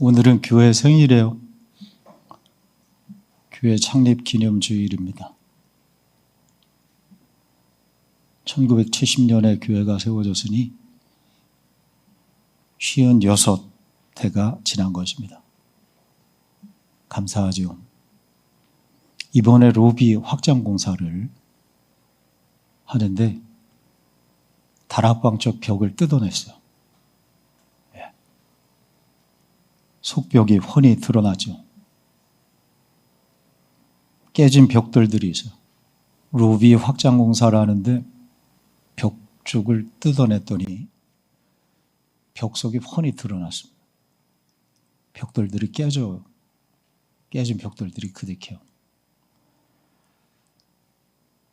오늘은 교회 생일이에요. 교회 창립 기념 주일입니다. 1970년에 교회가 세워졌으니 56대가 지난 것입니다. 감사하죠. 이번에 로비 확장 공사를 하는데 다락방 쪽 벽을 뜯어냈어요. 예. 속벽이 훤히 드러나죠. 깨진 벽돌들이 있어요. 로비 확장 공사를 하는데 벽 쪽을 뜯어냈더니 벽 속이 훤히 드러났습니다. 벽돌들이 깨져 깨진 벽돌들이 그득해요.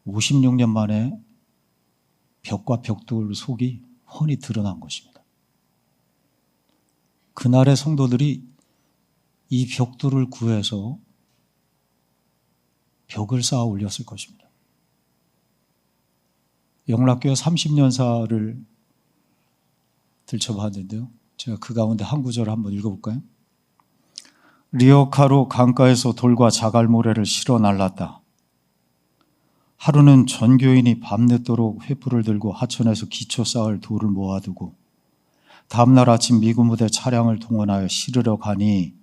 56년 만에 벽과 벽돌 속이 훤히 드러난 것입니다. 그날의 성도들이 이 벽돌을 구해서 벽을 쌓아 올렸을 것입니다. 영락교회 30년사를 들춰봤는데요. 제가 그 가운데 한 구절을 한번 읽어볼까요? 리어카로 강가에서 돌과 자갈모래를 실어 날랐다. 하루는 전교인이 밤늦도록 횃불을 들고 하천에서 기초 쌓을 돌을 모아두고 다음날 아침 미군 부대 차량을 동원하여 실으러 가니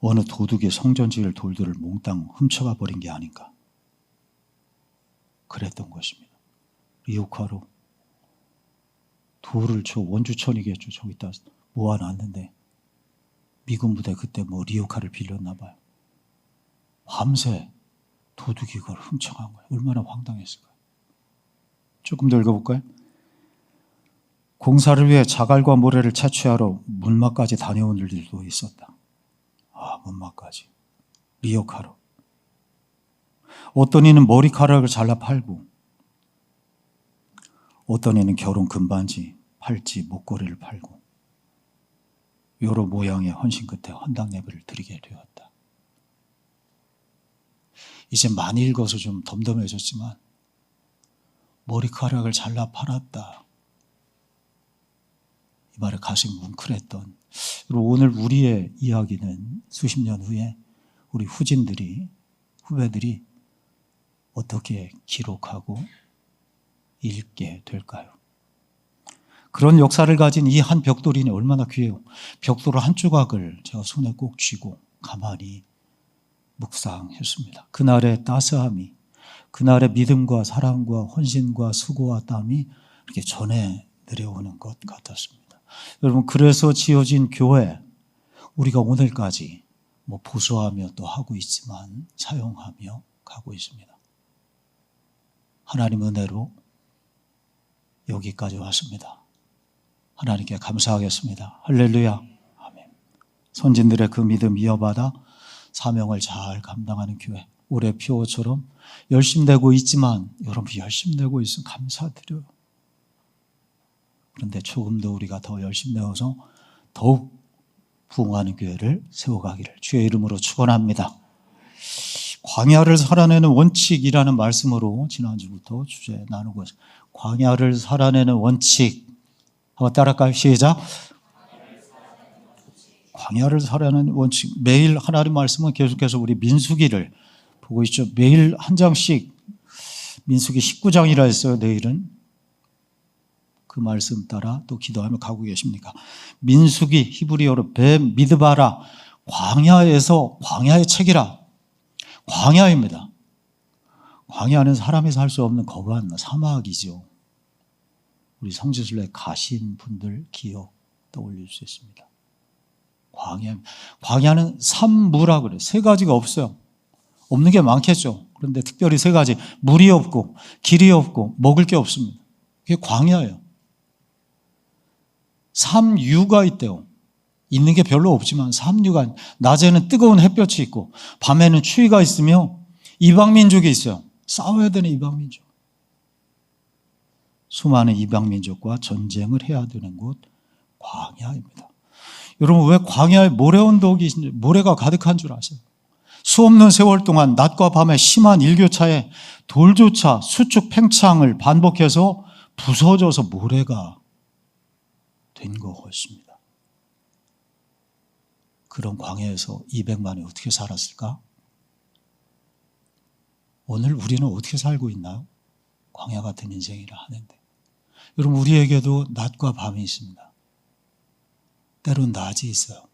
어느 도둑이 성전 지을 돌들을 몽땅 훔쳐가 버린 게 아닌가. 그랬던 것입니다. 리오카로 돌을 저 원주천이겠죠. 저기다 모아놨는데 미군 부대 그때 뭐 리오카를 빌렸나 봐요. 밤새 도둑이 그걸 훔쳐간 거예요. 얼마나 황당했을까요? 조금 더 읽어볼까요? 공사를 위해 자갈과 모래를 채취하러 문막까지 다녀온 일들도 있었다. 아, 문막까지. 리오카로. 어떤 이는 머리카락을 잘라 팔고, 어떤 이는 결혼 금반지, 팔찌, 목걸이를 팔고, 여러 모양의 헌신 끝에 헌당 예배를 드리게 되었다. 이제 많이 읽어서 좀 덤덤해졌지만 머리카락을 잘라 팔았다. 이 말에 가슴이 뭉클했던 그리고 오늘 우리의 이야기는 수십 년 후에 우리 후진들이 후배들이 어떻게 기록하고 읽게 될까요? 그런 역사를 가진 이 한 벽돌이니 얼마나 귀해요. 벽돌 한 조각을 제가 손에 꼭 쥐고 가만히 묵상했습니다. 그날의 따스함이, 그날의 믿음과 사랑과 헌신과 수고와 땀이 이렇게 전해 내려오는 것 같았습니다. 여러분, 그래서 지어진 교회, 우리가 오늘까지 뭐 보수하며 또 하고 있지만 사용하며 가고 있습니다. 하나님 은혜로 여기까지 왔습니다. 하나님께 감사하겠습니다. 할렐루야. 아멘. 선진들의 그 믿음 이어받아 사명을 잘 감당하는 교회. 올해 피오처럼 열심 내고 있지만 여러분 열심 내고 있으면 감사드려요. 그런데 조금 더 우리가 더 열심 내어서 더욱 부흥하는 교회를 세워가기를 주의 이름으로 축원합니다. 광야를 살아내는 원칙이라는 말씀으로 지난주부터 주제 나누고 있습니다. 광야를 살아내는 원칙. 한번 따라할까요? 시작. 광야를 살아내는 원칙. 매일 하나님 말씀은 계속해서 우리 민수기를 보고 있죠. 매일 한 장씩 민수기 19장이라 했어요. 내일은. 그 말씀 따라 또 기도하며 가고 계십니까? 민수기 히브리어로 뱀 미드바라 광야에서 광야의 책이라 광야입니다. 광야는 사람이 살 수 없는 거한 사막이죠. 우리 성지순례 가신 분들 기억 떠올릴 수 있습니다. 광야, 광야는 산무라 그래. 세 가지가 없어요. 없는 게 많겠죠. 그런데 특별히 세 가지. 물이 없고, 길이 없고, 먹을 게 없습니다. 그게 광야예요. 삼유가 있대요. 있는 게 별로 없지만 삼유가 낮에는 뜨거운 햇볕이 있고 밤에는 추위가 있으며 이방 민족이 있어요. 싸워야 되는 이방 민족. 수많은 이방 민족과 전쟁을 해야 되는 곳 광야입니다. 여러분 왜 광야에 모래 언덕이 모래가 가득한 줄 아세요? 수 없는 세월 동안 낮과 밤의 심한 일교차에 돌조차 수축 팽창을 반복해서 부서져서 모래가 된 것입니다. 그런 광야에서 200만이 어떻게 살았을까? 오늘 우리는 어떻게 살고 있나요? 광야 같은 인생이라 하는데. 여러분, 우리에게도 낮과 밤이 있습니다. 때론 낮이 있어요.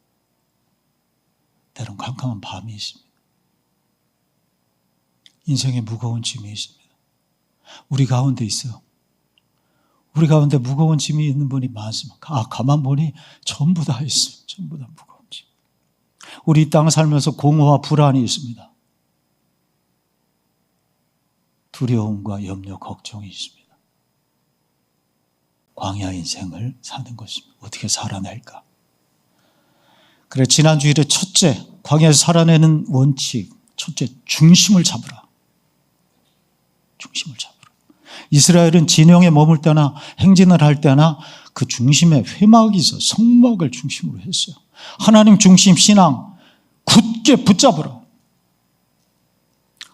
때론 캄캄한 밤이 있습니다. 인생에 무거운 짐이 있습니다. 우리 가운데 있어요. 우리 가운데 무거운 짐이 있는 분이 많습니다. 아, 가만 보니 전부 다 있어요. 전부 다 무거운 짐. 우리 이땅 살면서 공허와 불안이 있습니다. 두려움과 염려, 걱정이 있습니다. 광야 인생을 사는 것입니다. 어떻게 살아낼까? 그래, 지난주일에 첫째, 광야에서 살아내는 원칙. 첫째, 중심을 잡으라. 중심을 잡으라. 이스라엘은 진영에 머물 때나 행진을 할 때나 그 중심에 회막이 있어 성막을 중심으로 했어요. 하나님 중심 신앙 굳게 붙잡으라.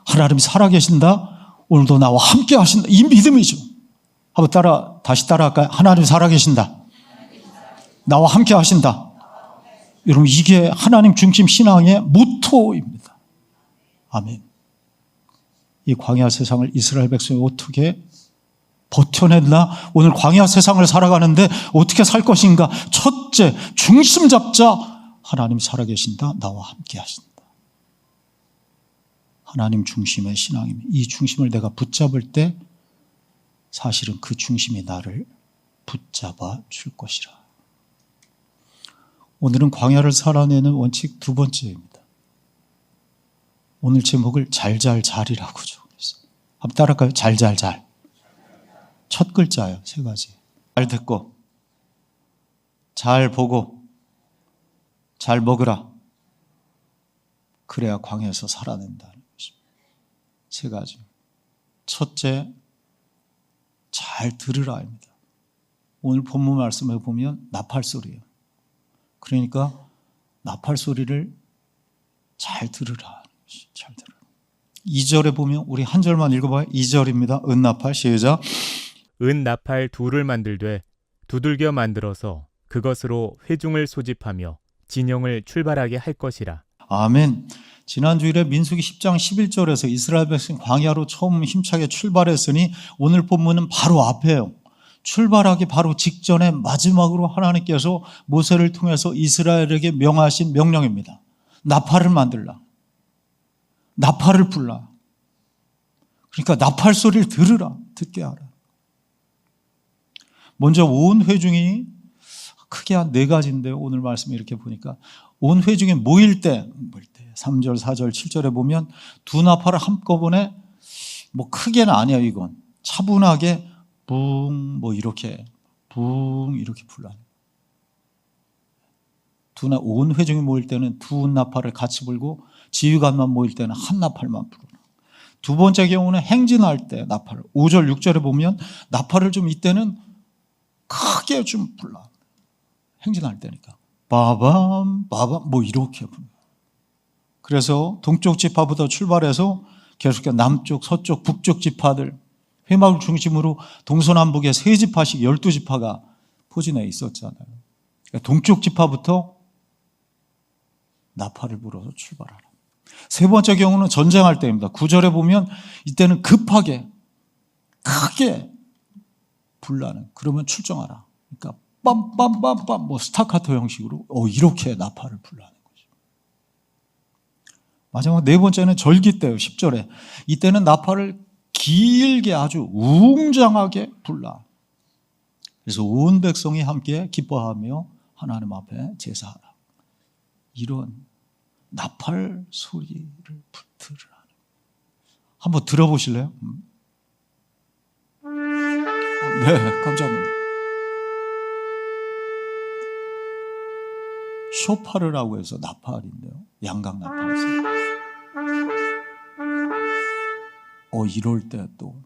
하나님이 살아계신다. 오늘도 나와 함께 하신다. 이 믿음이죠. 한번 따라 다시 따라할까요? 하나님 살아계신다. 나와 함께 하신다. 여러분 이게 하나님 중심 신앙의 모토입니다. 아멘. 이 광야 세상을 이스라엘 백성이 어떻게 버텨냈나? 오늘 광야 세상을 살아가는데 어떻게 살 것인가? 첫째, 중심 잡자. 하나님 살아계신다. 나와 함께 하신다. 하나님 중심의 신앙입니다. 이 중심을 내가 붙잡을 때 사실은 그 중심이 나를 붙잡아 줄 것이라. 오늘은 광야를 살아내는 원칙 두 번째입니다. 오늘 제목을 잘잘잘이라고 적었어요. 한번 따라할까요? 잘잘잘. 첫 글자예요. 세 가지. 잘 듣고, 잘 보고, 잘 먹으라. 그래야 광야에서 살아낸다는 것입니다. 세 가지. 첫째, 잘 들으라입니다. 오늘 본문 말씀에 보면 나팔 소리예요. 그러니까 나팔 소리를 잘 들으라. 잘 들으라. 2절에 보면 우리 한 절만 읽어봐요. 2절입니다. 은나팔 시작. 은 나팔 둘을 만들되 두들겨 만들어서 그것으로 회중을 소집하며 진영을 출발하게 할 것이라. 아멘. 지난 주일에 민수기 10장 11절에서 이스라엘 백성 광야로 처음 힘차게 출발했으니 오늘 본문은 바로 앞에요. 출발하기 바로 직전에 마지막으로 하나님께서 모세를 통해서 이스라엘에게 명하신 명령입니다. 나팔을 만들라. 나팔을 불라. 그러니까 나팔 소리를 들으라. 듣게 하라. 먼저 온 회중이 크게 한 네 가지인데요. 오늘 말씀 이렇게 보니까 온 회중이 모일 때, 모일 때 3절, 4절, 7절에 보면 두 나팔을 한꺼번에 뭐 크게는 아니에요, 이건. 차분하게 붕, 뭐 이렇게, 붕, 이렇게 불러요. 두 나, 온 회중이 모일 때는 두 나팔을 같이 불고 지휘관만 모일 때는 한 나팔만 불어요. 두 번째 경우는 행진할 때 나팔을. 5절, 6절에 보면 나팔을 좀 이때는 크게 좀 불러. 행진할 때니까. 빠밤, 빠밤, 뭐 이렇게 불러. 그래서 동쪽 지파부터 출발해서 계속해서 남쪽, 서쪽, 북쪽 지파들, 회막을 중심으로 동서남북에 세 지파씩 열두 지파가 포진해 있었잖아요. 그러니까 동쪽 지파부터 나팔을 불어서 출발하라. 세 번째 경우는 전쟁할 때입니다. 구절에 보면 이때는 급하게, 크게 불나는, 그러면 출정하라. 그러니까 빰빰빰빰, 뭐 스타카토 형식으로, 어, 이렇게 나팔을 불라는 거죠. 마지막 네 번째는 절기 때요, 10절에. 이때는 나팔을 길게 아주 웅장하게 불라. 그래서 온 백성이 함께 기뻐하며 하나님 앞에 제사하라. 이런 나팔 소리를 들으라. 한번 들어보실래요? 음. 네, 놀랐어요. 쇼파르라고 해서 나팔인데요. 양각 나팔이죠. 어, 이럴 때 또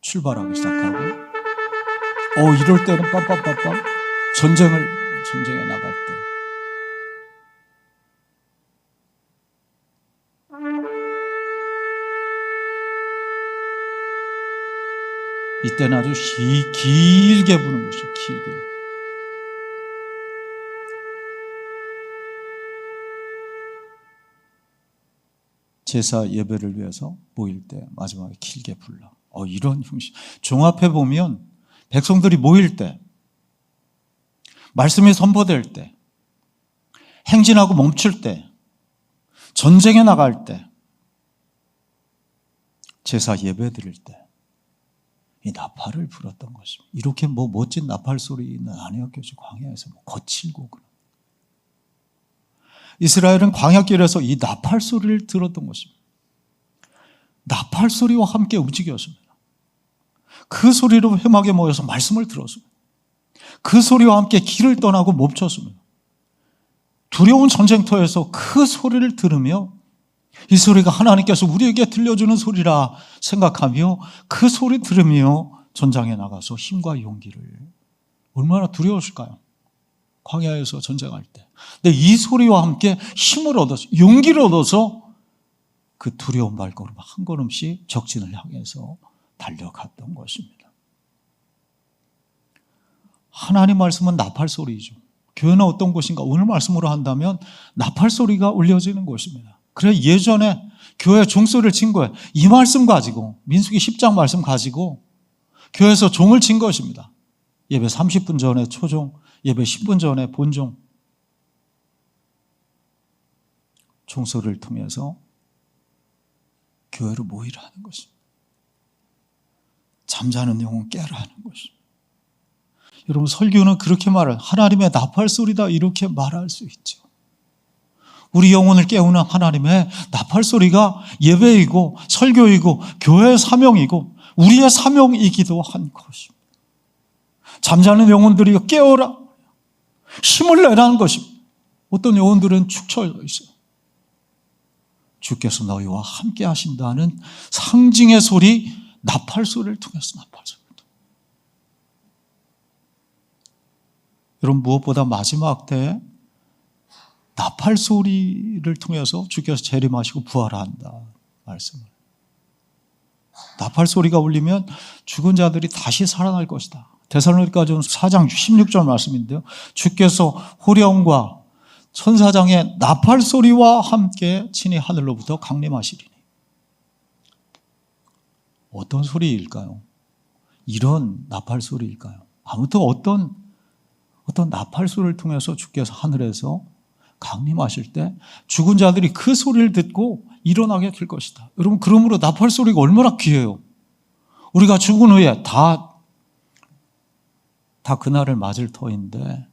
출발하기 시작하고, 어, 이럴 때는 빰빰빰빰 전쟁을, 전쟁에 나갈 때. 이때는 아주 기, 길게 부는 것이죠, 길게. 제사 예배를 위해서 모일 때 마지막에 길게 불러. 어, 이런 형식. 종합해 보면 백성들이 모일 때, 말씀이 선포될 때, 행진하고 멈출 때, 전쟁에 나갈 때, 제사 예배 드릴 때, 이 나팔을 불었던 것입니다. 이렇게 뭐 멋진 나팔 소리는 아니었겠죠. 광야에서 뭐 거칠고 그런. 이스라엘은 광야길에서 이 나팔 소리를 들었던 것입니다. 나팔 소리와 함께 움직였습니다. 그 소리로 회막에 모여서 말씀을 들었습니다. 그 소리와 함께 길을 떠나고 멈췄습니다. 두려운 전쟁터에서 그 소리를 들으며 이 소리가 하나님께서 우리에게 들려주는 소리라 생각하며 그 소리 들으며 전장에 나가서 힘과 용기를 얼마나 두려웠을까요? 광야에서 전쟁할 때. 근데 이 소리와 함께 힘을 얻어서 용기를 얻어서 그 두려운 발걸음 한 걸음씩 적진을 향해서 달려갔던 것입니다. 하나님 말씀은 나팔 소리죠. 교회는 어떤 곳인가? 오늘 말씀으로 한다면 나팔 소리가 울려지는 곳입니다. 그래 예전에 교회 종소리를 친 거예요. 이 말씀 가지고 민수기 10장 말씀 가지고 교회에서 종을 친 것입니다. 예배 30분 전에 초종, 예배 10분 전에 본종. 종소리를 통해서 교회로 모이라 하는 것입니다. 잠자는 영혼 깨라 하는 것입니다. 여러분 설교는 그렇게 말을 하나님의 나팔 소리다 이렇게 말할 수 있죠. 우리 영혼을 깨우는 하나님의 나팔 소리가 예배이고 설교이고 교회의 사명이고 우리의 사명이기도 한 것입니다. 잠자는 영혼들이 깨어라 힘을 내라는 것입니다. 어떤 영혼들은 축 처져 있어요. 주께서 너희와 함께 하신다는 상징의 소리, 나팔 소리를 통해서 나팔 소리. 여러분 무엇보다 마지막 때 나팔 소리를 통해서 주께서 재림하시고 부활한다 말씀을. 나팔 소리가 울리면 죽은 자들이 다시 살아날 것이다. 데살로니가전 4장 16절 말씀인데요. 주께서 호령과 천사장의 나팔 소리와 함께 친히 하늘로부터 강림하시리니. 어떤 소리일까요? 이런 나팔 소리일까요? 아무튼 어떤 어떤 나팔 소리를 통해서 주께서 하늘에서 강림하실 때 죽은 자들이 그 소리를 듣고 일어나게 될 것이다. 여러분 그러므로 나팔 소리가 얼마나 귀해요. 우리가 죽은 후에 다 다 그날을 맞을 터인데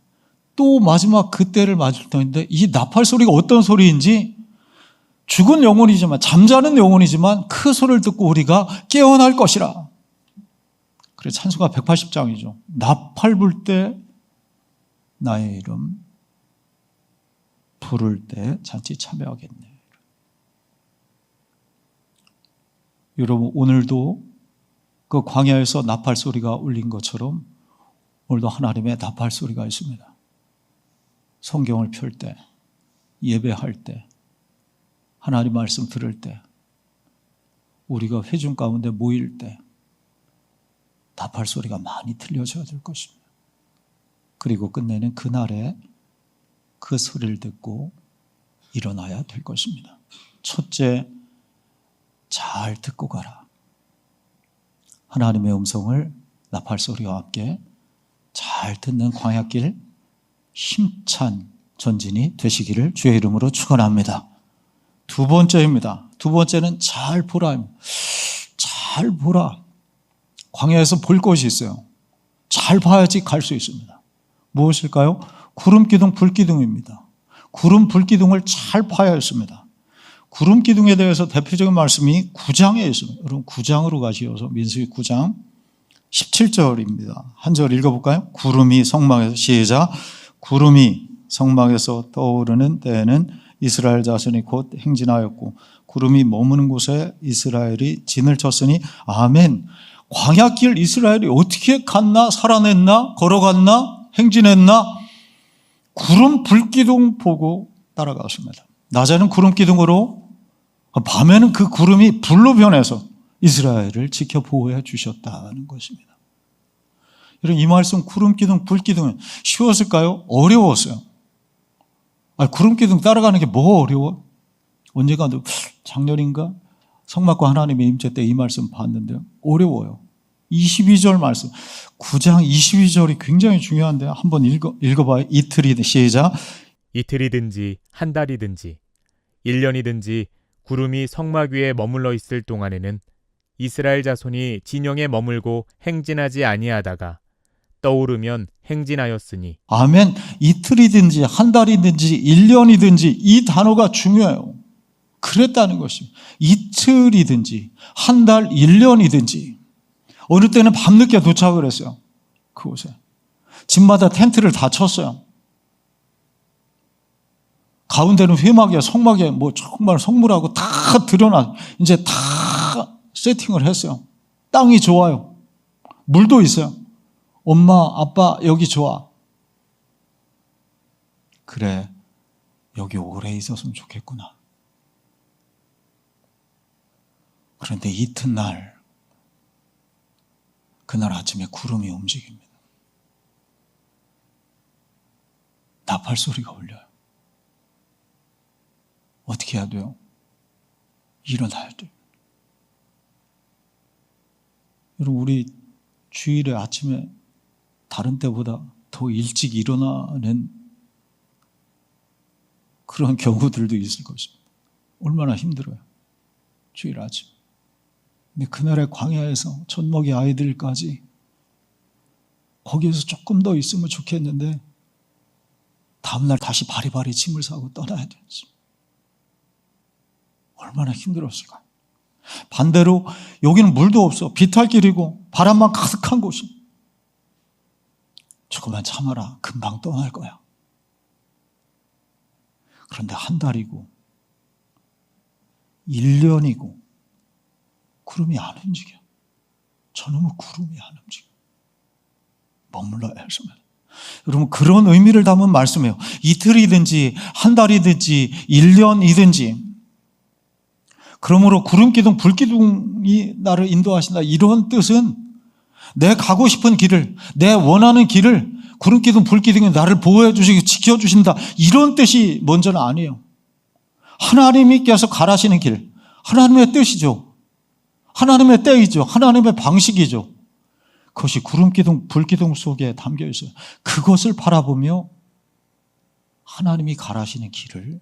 또 마지막 그때를 맞을 터인데 이 나팔 소리가 어떤 소리인지 죽은 영혼이지만 잠자는 영혼이지만 그 소리를 듣고 우리가 깨어날 것이라. 그래 찬수가 180장이죠. 나팔 불 때 나의 이름 부를 때 잔치 참여하겠네. 여러분 오늘도 그 광야에서 나팔 소리가 울린 것처럼 오늘도 하나님의 나팔 소리가 있습니다. 성경을 펼 때, 예배할 때, 하나님 말씀 들을 때, 우리가 회중 가운데 모일 때, 나팔 소리가 많이 들려져야 될 것입니다. 그리고 끝내는 그날에 그 소리를 듣고 일어나야 될 것입니다. 첫째, 잘 듣고 가라. 하나님의 음성을 나팔 소리와 함께 잘 듣는 광야길 힘찬 전진이 되시기를 주의 이름으로 축원합니다. 두 번째입니다. 두 번째는 잘 보라. 잘 보라. 광야에서 볼 것이 있어요. 잘 봐야지 갈 수 있습니다. 무엇일까요? 구름 기둥, 불 기둥입니다. 구름, 불 기둥을 잘 봐야 했습니다. 구름 기둥에 대해서 대표적인 말씀이 9장에 있습니다. 여러분 9장으로 가시어서 민수기 9장 17절입니다. 한 절 읽어볼까요? 구름이 성막에서 시작. 구름이 성막에서 떠오르는 때에는 이스라엘 자손이 곧 행진하였고 구름이 머무는 곳에 이스라엘이 진을 쳤으니 아멘. 광야길 이스라엘이 어떻게 갔나 살아냈나 걸어갔나 행진했나 구름 불기둥 보고 따라갔습니다. 낮에는 구름 기둥으로 밤에는 그 구름이 불로 변해서 이스라엘을 지켜 보호해 주셨다는 것입니다. 이 말씀 구름 기둥 불 기둥은 쉬웠을까요? 어려웠어요. 아니, 구름 기둥 따라가는 게 뭐가 어려워? 언제가도 작년인가 성막과 하나님의 임재 때 이 말씀 봤는데요. 어려워요. 22절 말씀. 9장 22절이 굉장히 중요한데 한번 읽어, 읽어봐요. 이틀이 시작. 이틀이든지 한 달이든지 1년이든지 구름이 성막 위에 머물러 있을 동안에는 이스라엘 자손이 진영에 머물고 행진하지 아니하다가 떠오르면 행진하였으니 아멘. 이틀이든지 한 달이든지 1년이든지 이 단어가 중요해요. 그랬다는 것이 이틀이든지 한 달, 1년이든지 어느 때는 밤늦게 도착을 했어요. 그곳에. 집마다 텐트를 다 쳤어요. 가운데는 회막에 성막에 뭐 정말 성물하고 다 드러나 이제 다 세팅을 했어요. 땅이 좋아요. 물도 있어요. 엄마, 아빠 여기 좋아. 그래, 여기 오래 있었으면 좋겠구나. 그런데 이튿날, 그날 아침에 구름이 움직입니다. 나팔 소리가 울려요. 어떻게 해야 돼요? 일어나야 돼요. 여러분, 우리 주일에 아침에 다른 때보다 더 일찍 일어나는 그런 경우들도 있을 것입니다. 얼마나 힘들어요. 주일 아침. 그날의 광야에서 젖먹이 아이들까지 거기에서 조금 더 있으면 좋겠는데 다음날 다시 바리바리 짐을 싸고 떠나야 되지. 얼마나 힘들었을까. 반대로 여기는 물도 없어. 비탈길이고 바람만 가득한 곳이. 조금만 참아라. 금방 떠날 거야. 그런데 한 달이고, 1년이고, 구름이 안 움직여. 저놈의 구름이 안 움직여. 머물러야 해서. 여러분, 그런 의미를 담은 말씀이에요. 이틀이든지, 한 달이든지, 1년이든지, 그러므로 구름 기둥, 불 기둥이 나를 인도하신다. 이런 뜻은 내 가고 싶은 길을, 내 원하는 길을 구름 기둥, 불 기둥이 나를 보호해 주시고 지켜 주신다. 이런 뜻이 먼저는 아니에요. 하나님께서 가라시는 길, 하나님의 뜻이죠. 하나님의 때이죠. 하나님의 방식이죠. 그것이 구름 기둥, 불 기둥 속에 담겨 있어요. 그것을 바라보며 하나님이 가라시는 길을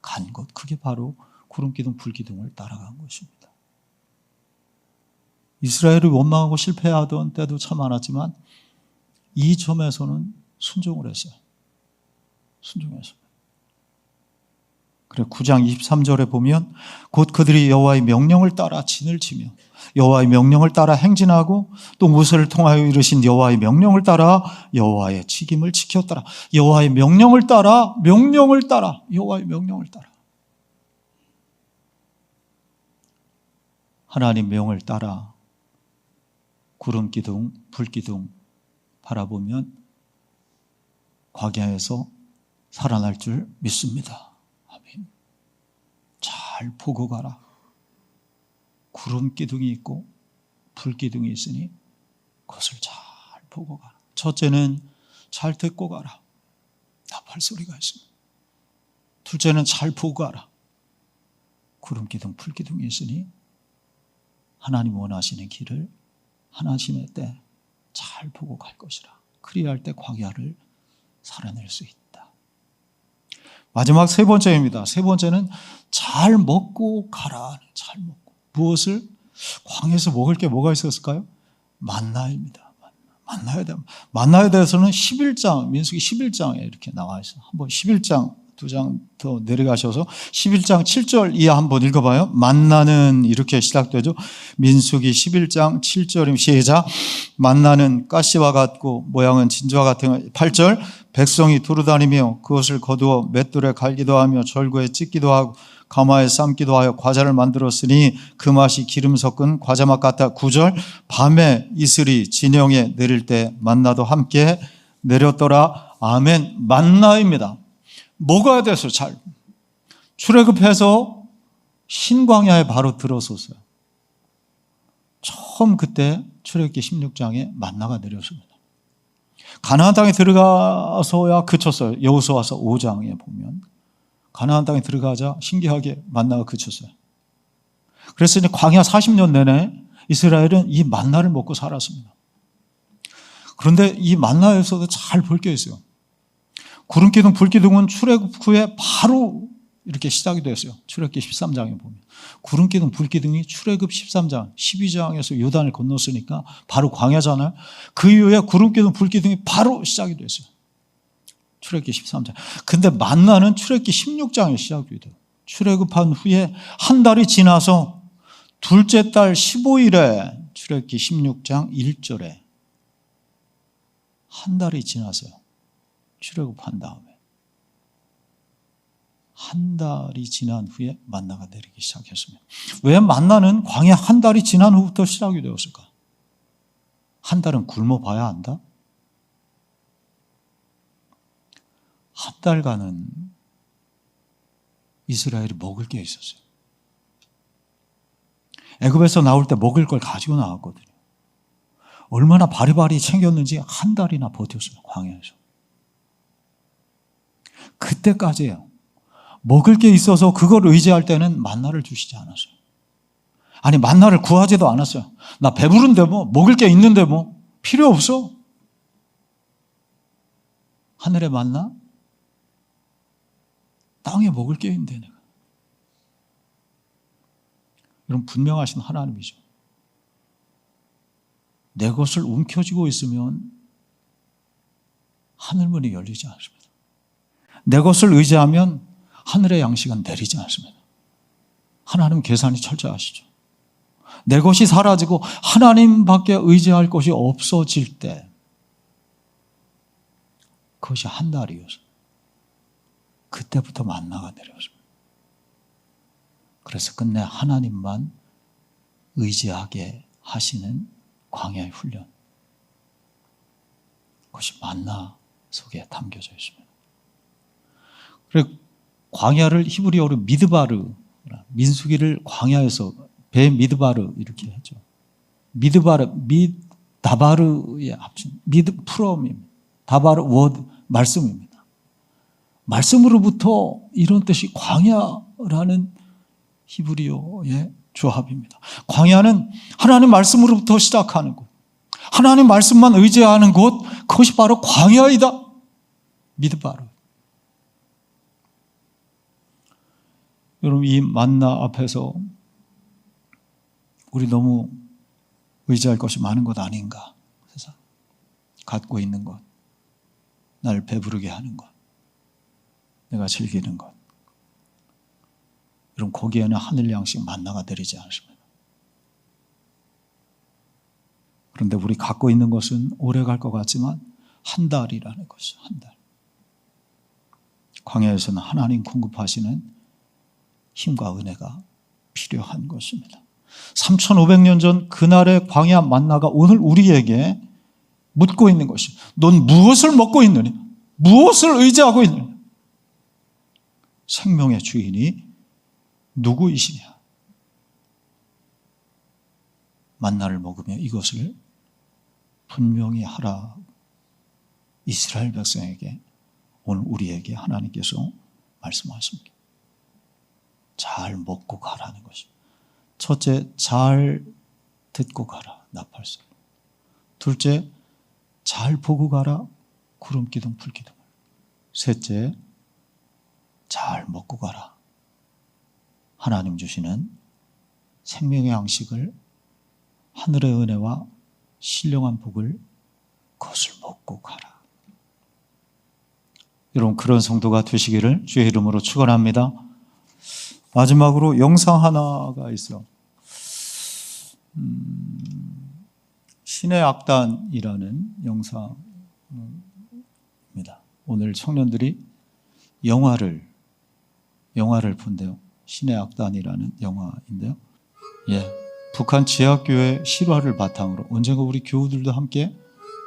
간 것. 그게 바로 구름 기둥, 불 기둥을 따라간 것입니다. 이스라엘을 원망하고 실패하던 때도 참 많았지만 이 점에서는 순종을 했어요. 순종했어요. 그래 9장 23절에 보면 곧 그들이 여호와의 명령을 따라 진을 치며 여호와의 명령을 따라 행진하고 또 모세를 통하여 이르신 여호와의 명령을 따라 여호와의 책임을 지켰더라. 여호와의 명령을 따라 명령을 따라 여호와의 명령을 따라 하나님 명을 따라 구름 기둥, 불 기둥 바라보면 광야에서 살아날 줄 믿습니다. 잘 보고 가라. 구름 기둥이 있고 불 기둥이 있으니 그것을 잘 보고 가라. 첫째는 잘 듣고 가라. 나팔 소리가 있습니다. 둘째는 잘 보고 가라. 구름 기둥, 불 기둥이 있으니 하나님 원하시는 길을 하나님의 때 잘 보고 갈 것이라. 그리할 때 광야를 살아낼 수 있다. 마지막 세 번째입니다. 세 번째는 잘 먹고 가라. 잘 먹고. 무엇을? 광야에서 먹을 게 뭐가 있었을까요? 만나입니다. 만나. 만나야 돼. 만나에 대해서는 11장, 민수기 11장에 이렇게 나와 있어요. 한번 11장 두 장 더 내려가셔서 11장 7절 이하 한번 읽어봐요. 만나는 이렇게 시작되죠. 민수기 11장 7절임 시작. 만나는 가시와 같고 모양은 진주와 같은 8절 백성이 두루다니며 그것을 거두어 맷돌에 갈기도 하며 절구에 찢기도 하고 가마에 삶기도 하여 과자를 만들었으니 그 맛이 기름 섞은 과자 맛 같아 9절 밤에 이슬이 진영에 내릴 때 만나도 함께 내렸더라. 아멘. 만나입니다. 먹어야 돼서 잘. 출애굽해서 신광야에 바로 들어섰어요. 처음 그때 출애굽기 16장에 만나가 내렸습니다. 가나안 땅에 들어가서야 그쳤어요. 여호수아서 5장에 보면 가나안 땅에 들어가자 신기하게 만나가 그쳤어요. 그래서 이제 광야 40년 내내 이스라엘은 이 만나를 먹고 살았습니다. 그런데 이 만나에서도 잘 볼 게 있어요. 구름 기둥, 불 기둥은 출애굽 후에 바로 이렇게 시작이 됐어요. 출애굽기 13장에 보면. 구름 기둥, 불 기둥이 출애굽 13장, 12장에서 요단을 건넜으니까 바로 광야잖아요. 그 이후에 구름 기둥, 불 기둥이 바로 시작이 됐어요. 출애굽기 13장. 근데 만나는 출애굽기 16장에 시작이 돼요. 출애굽한 후에 한 달이 지나서 둘째 달 15일에 출애굽기 16장 1절에 한 달이 지나서요. 출애굽한 다음에 한 달이 지난 후에 만나가 내리기 시작했습니다. 왜 만나는 광야 한 달이 지난 후부터 시작이 되었을까? 한 달은 굶어 봐야 한다? 한 달간은 이스라엘이 먹을 게 있었어요. 애굽에서 나올 때 먹을 걸 가지고 나왔거든요. 얼마나 바리바리 챙겼는지 한 달이나 버텼어요. 광야에서. 그때까지예요. 먹을 게 있어서 그걸 의지할 때는 만나를 주시지 않았어요. 아니 만나를 구하지도 않았어요. 나 배부른데 뭐 먹을 게 있는데 뭐 필요 없어. 하늘에 만나? 땅에 먹을 게 있는데 내가. 여러분 분명하신 하나님이죠. 내 것을 움켜쥐고 있으면 하늘문이 열리지 않습니다. 내 것을 의지하면 하늘의 양식은 내리지 않습니다. 하나님 계산이 철저하시죠. 내 것이 사라지고 하나님밖에 의지할 것이 없어질 때 그것이 한 달이어서 그때부터 만나가 내려왔습니다. 그래서 끝내 하나님만 의지하게 하시는 광야의 훈련. 그것이 만나 속에 담겨져 있습니다. 그리고 광야를 히브리어로 미드바르, 민수기를 광야에서 배 미드바르 이렇게 하죠. 미드바르, 미 다바르의 합친 미드 프롬입니다. 다바르 워드 말씀입니다. 말씀으로부터 이런 뜻이 광야라는 히브리어의 조합입니다. 광야는 하나님 말씀으로부터 시작하는 곳. 하나님 말씀만 의지하는 곳, 그것이 바로 광야이다. 미드바르. 여러분, 이 만나 앞에서 우리 너무 의지할 것이 많은 것 아닌가? 세상. 갖고 있는 것. 날 배부르게 하는 것. 내가 즐기는 것. 여러분, 거기에는 하늘 양식 만나가 내리지 않습니다. 그런데 우리 갖고 있는 것은 오래 갈 것 같지만 한 달이라는 것이죠. 한 달. 광야에서는 하나님 공급하시는 힘과 은혜가 필요한 것입니다. 3,500년 전 그날의 광야 만나가 오늘 우리에게 묻고 있는 것이 넌 무엇을 먹고 있느냐? 무엇을 의지하고 있느냐? 생명의 주인이 누구이시냐? 만나를 먹으며 이것을 분명히 하라. 이스라엘 백성에게 오늘 우리에게 하나님께서 말씀하십니다. 잘 먹고 가라는 것입니다. 첫째, 잘 듣고 가라. 나팔소. 둘째, 잘 보고 가라. 구름 기둥, 불 기둥. 셋째, 잘 먹고 가라. 하나님 주시는 생명의 양식을 하늘의 은혜와 신령한 복을 그것을 먹고 가라. 여러분 그런 성도가 되시기를 주의 이름으로 축원합니다. 마지막으로 영상 하나가 있어. 음, 신의 악단이라는 영상입니다. 오늘 청년들이 영화를 영화를 본대요. 신의 악단이라는 영화인데요. 예, 북한 지하교회 실화를 바탕으로 언젠가 우리 교우들도 함께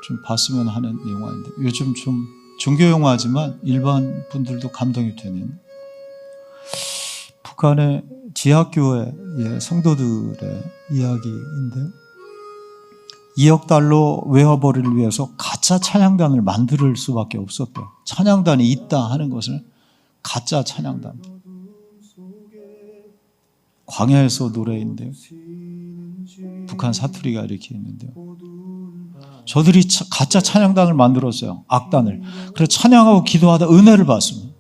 좀 봤으면 하는 영화인데 요즘 좀 종교 영화지만 일반 분들도 감동이 되는 북한의 지하교회의 성도들의 이야기인데요. 2억 달러 외화벌이를 위해서 가짜 찬양단을 만들 수밖에 없었대요. 찬양단이 있다 하는 것을 가짜 찬양단. 광야에서 노래인데요. 북한 사투리가 이렇게 있는데요. 저들이 차- 가짜 찬양단을 만들었어요. 악단을. 그래서 찬양하고 기도하다 은혜를 받습니다.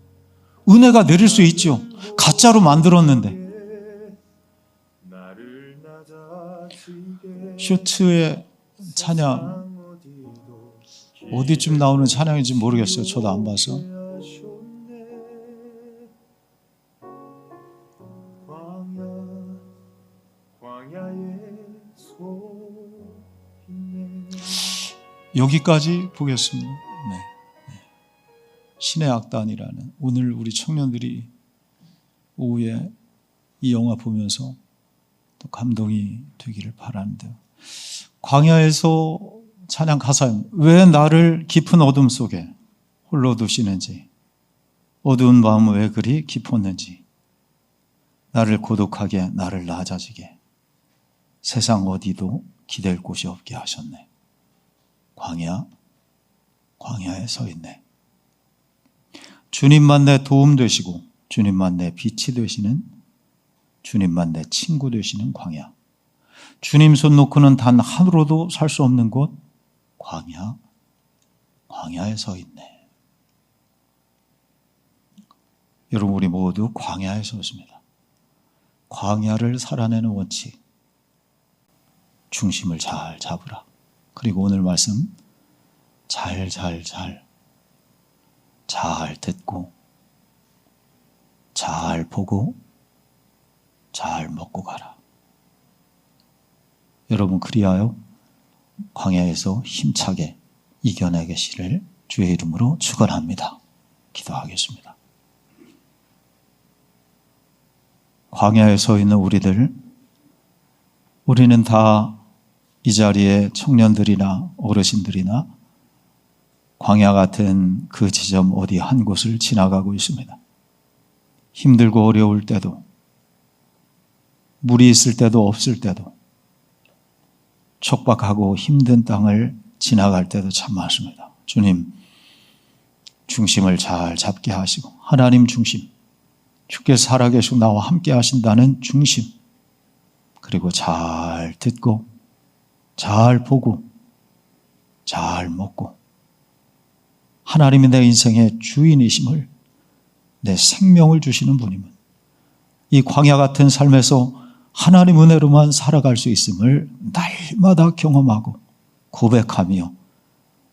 은혜가 내릴 수 있죠. 가짜로 만들었는데. 쇼트의 찬양 어디쯤 나오는 찬양인지 모르겠어요. 저도 안 봐서. 여기까지 보겠습니다. 네. 네. 신의 악단이라는 오늘 우리 청년들이 오후에 이 영화 보면서 또 감동이 되기를 바라는데요. 광야에서 찬양 가사에 왜 나를 깊은 어둠 속에 홀로 두시는지 어두운 마음은 왜 그리 깊었는지 나를 고독하게 나를 낮아지게 세상 어디도 기댈 곳이 없게 하셨네. 광야, 광야에 서 있네. 주님만 내 도움 되시고, 주님만 내 빛이 되시는, 주님만 내 친구 되시는 광야. 주님 손 놓고는 단 하루로도 살 수 없는 곳, 광야, 광야에 서 있네. 여러분, 우리 모두 광야에 섰습니다. 광야를 살아내는 원칙. 중심을 잘 잡으라. 그리고 오늘 말씀 잘, 잘, 잘, 잘 듣고, 잘 보고, 잘 먹고 가라. 여러분, 그리하여 광야에서 힘차게 이겨내계시를 주의 이름으로 축원합니다. 기도하겠습니다. 광야에 서 있는 우리들, 우리는 다 이 자리에 청년들이나 어르신들이나 광야 같은 그 지점 어디 한 곳을 지나가고 있습니다. 힘들고 어려울 때도, 물이 있을 때도 없을 때도, 촉박하고 힘든 땅을 지나갈 때도 참 많습니다. 주님, 중심을 잘 잡게 하시고, 하나님 중심, 주께서 살아계시고 나와 함께 하신다는 중심, 그리고 잘 듣고, 잘 보고, 잘 먹고, 하나님이 내 인생의 주인이심을, 내 생명을 주시는 분임을, 이 광야 같은 삶에서 하나님 은혜로만 살아갈 수 있음을 날마다 경험하고 고백하며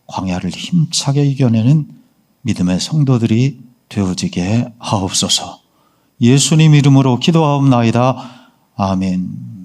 광야를 힘차게 이겨내는 믿음의 성도들이 되어지게 하옵소서. 예수님 이름으로 기도하옵나이다. 아멘.